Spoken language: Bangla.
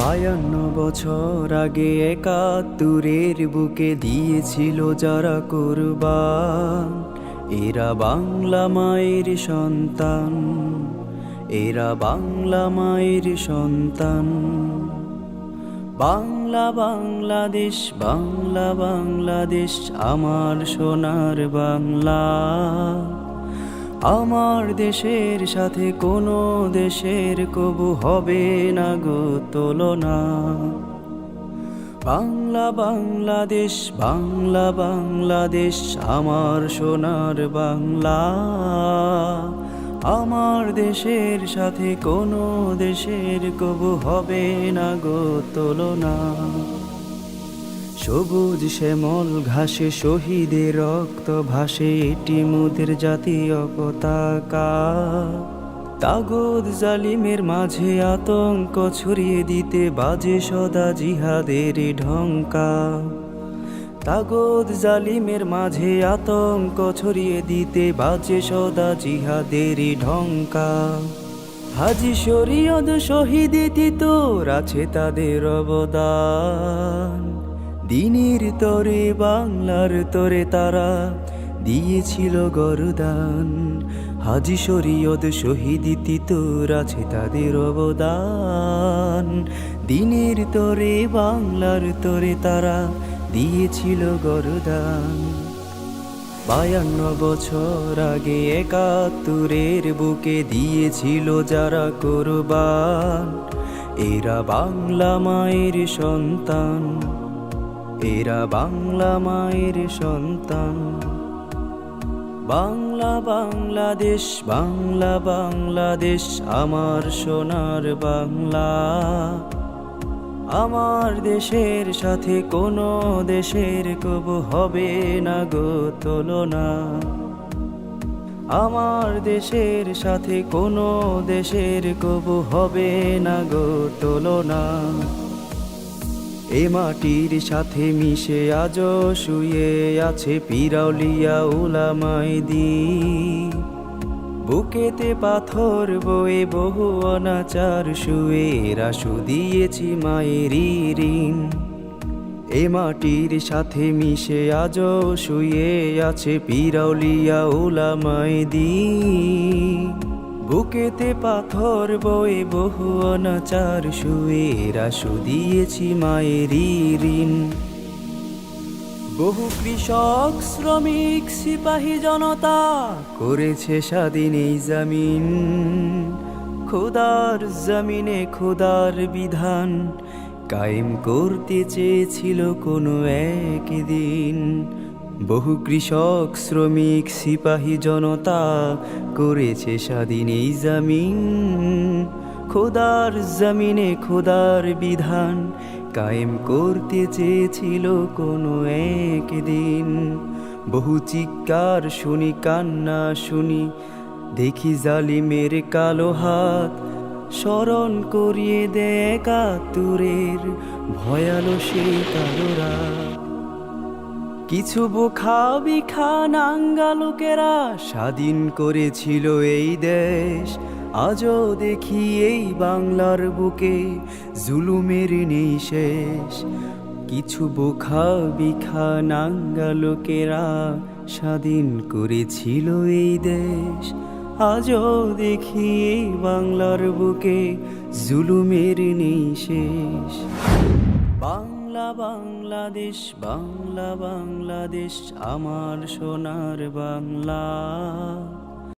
বায়ান্ন বছর আগে একাত্তরের বুকে দিয়েছিল যারা কোরবান। এরা বাংলা মায়ের সন্তান। এরা বাংলা মায়ের সন্তান। বাংলা বাংলাদেশ বাংলা বাংলাদেশ, আমার সোনার বাংলা। আমার দেশের সাথে কোনো দেশের কবু হবে না গো তুলনা। বাংলা, বাংলাদেশ বাংলা, বাংলাদেশ, আমার সোনার বাংলা। আমার দেশের সাথে কোনো দেশের কবু হবে না গো তুলনা। সবুজ শ্যামল ঘাসে শহীদের রক্ত ভাসে এটি মোদের জাতীয় পতাকা। তাগদ জালিমের মাঝে আতঙ্ক ছড়িয়ে দিতে বাজে সদা জিহাদের ঢঙ্কা তাগদ জালিমের মাঝে আতঙ্ক ছড়িয়ে দিতে বাজে সদা জিহাদের ঢঙ্কা হাজি শরীয়দ শহীদ তিতোর আছে তাদের অবদান। দিনের তরে, বাংলার তরে তারা দিয়েছিল গরদান। হাজি শরীয়দ শহীদ তিতোর আছে তাদের অবদান। দিনের তরে, বাংলার তরে তারা দিয়েছিল গরদান। বায়ান্ন বছর আগে একাত্তরের বুকে দিয়েছিল যারা কোরবান। এরা বাংলা মায়ের সন্তান। এরা বাংলা মায়ের সন্তান। বাংলা, বাংলাদেশ বাংলা, বাংলাদেশ, আমার সোনার বাংলা। আমার দেশের সাথে কোনো দেশের কবু হবে না গো তুলনা। আমার দেশের সাথে কোনো দেশের কবু হবে না গো তুলনা। এ মাটির সাথে মিশে আজ শুয়ে আছে পিরাউলিয়া উলামাই দি বুকেতে পাথর বয়ে বহু অনাচার শুয়ে রাসু দিয়েছি মায়েরই ঋণ। এ মাটির সাথে মিশে আজ শুয়ে আছে পিরাউলিয়া উলামাই দি বুকেতে পাথর বয়ে বহু অনাচার শুয়ে রাসু দিয়েছি মায়েরই ঋণ। বহু কৃষক, শ্রমিক, সিপাহী জনতা করেছে স্বাধীন এই জামিন। খোদার জামিনে খোদার বিধান কায়েম করতে চেয়েছিল কোনো একদিন। বহু কৃষক, শ্রমিক, সিপাহী জনতা করেছে স্বাধীন এই জামিন। খোদার জামিনে খোদার বিধান কায়েম করতে চেয়েছিল কোনো একদিন বহু চিৎকার শুনি, কান্না শুনি, দেখি জালিমের কালো হাত স্মরণ করিয়ে দে একাত্তরের ভয়ালো সেই কালো রাত। কিছু বোখা বিখা নাঙ্গা লোকেরা স্বাধীন করেছিল এই দেশ। আজও দেখি এই বাংলার বুকে জুলুমের নেই শেষ কিছু বোখা বিখা নাঙ্গা লোকেরা স্বাধীন করেছিল এই দেশ। আজও দেখি এই বাংলার বুকে জুলুমের নেই শেষ বাংলাদেশ বাংলা বাংলাদেশ আমার সোনার বাংলা।